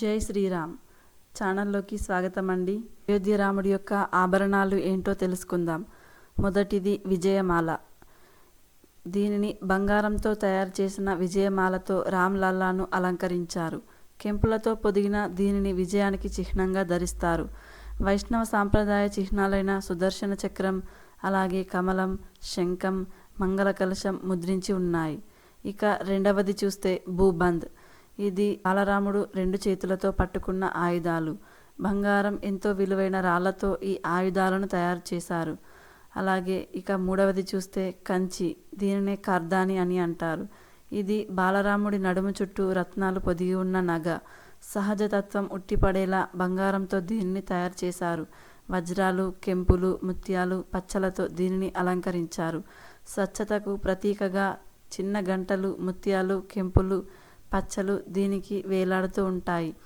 జై శ్రీరామ్. ఛానల్లోకి స్వాగతం అండి అయోధ్యరాముడి యొక్క ఆభరణాలు ఏంటో తెలుసుకుందాం. మొదటిది విజయమాల. దీనిని బంగారంతో తయారు చేసిన విజయమాలతో రామ్లల్లాను అలంకరించారు. కెంపులతో పొదిగిన దీనిని విజయానికి చిహ్నంగా ధరిస్తారు. వైష్ణవ సాంప్రదాయ చిహ్నాలైన సుదర్శన చక్రం అలాగే కమలం శంఖం మంగళ కలశం ముద్రించి ఉన్నాయి. ఇక రెండవది చూస్తే భూబంద్. ఇది బాలరాముడు రెండు చేతులతో పట్టుకున్న ఆయుధాలు. బంగారం ఎంతో విలువైన రాళ్ళతో ఈ ఆయుధాలను తయారు చేశారు. అలాగే ఇక మూడవది చూస్తే కంచి దీనినే కర్దాని అని అంటారు. ఇది బాలరాముడి నడుము చుట్టూ రత్నాలు పొదిగి ఉన్న నగ. సహజతత్వం ఉట్టిపడేలా బంగారంతో దీనిని తయారు చేశారు. వజ్రాలు కెంపులు ముత్యాలు పచ్చలతో దీనిని అలంకరించారు. స్వచ్ఛతకు ప్రతీకగా చిన్న గంటలు ముత్యాలు కెంపులు పచ్చలు దీనికి వేలాడుతూ ఉంటాయి.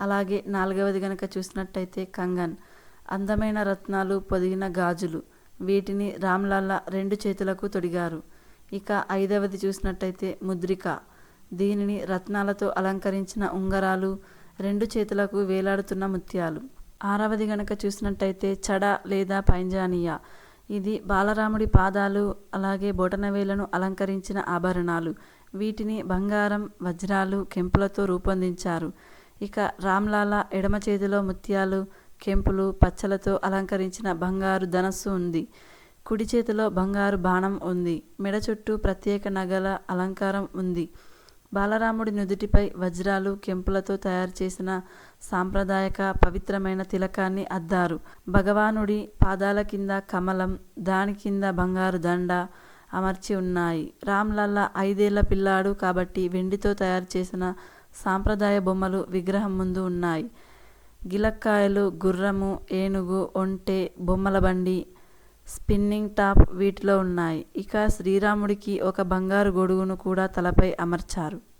అలాగే నాలుగవది గనక చూసినట్టయితే కంగన్. అందమైన రత్నాలు పొదిగిన గాజులు. వీటిని రామ్లల్లా రెండు చేతులకు తొడిగారు. ఇక ఐదవది చూసినట్టయితే ముద్రిక. దీనిని రత్నాలతో అలంకరించిన ఉంగరాలు రెండు చేతులకు వేలాడుతున్న ముత్యాలు. ఆరవది గనక చూసినట్టయితే చడ లేదా పైంజానియా. ఇది బాలరాముడి పాదాలు అలాగే బొటనవేలను అలంకరించిన ఆభరణాలు. వీటిని బంగారం వజ్రాలు కెంపులతో రూపొందించారు. ఇక రామ్లాల ఎడమ చేతిలో ముత్యాలు కెంపులు పచ్చలతో అలంకరించిన బంగారు ధనస్సు ఉంది. కుడి చేతిలో బంగారు బాణం ఉంది. మెడ చుట్టూ ప్రత్యేక నగల అలంకారం ఉంది. బాలరాముడి నుదుటిపై వజ్రాలు కెంపులతో తయారు చేసిన సాంప్రదాయక పవిత్రమైన తిలకాన్ని అద్దారు. భగవానుడి పాదాల కింద కమలం దాని కింద బంగారు దండ అమర్చి ఉన్నాయి. రామ్లల్లా ఐదేళ్ళ పిల్లాడు కాబట్టి వెండితో తయారు చేసిన సాంప్రదాయ బొమ్మలు విగ్రహం ముందు ఉన్నాయి. గిలక్కాయలు గుర్రము ఏనుగు ఒంటె బొమ్మల బండి స్పిన్నింగ్ టాప్ వీటిలో ఉన్నాయి. ఇక శ్రీరాముడికి ఒక బంగారు గొడుగును కూడా తలపై అమర్చారు.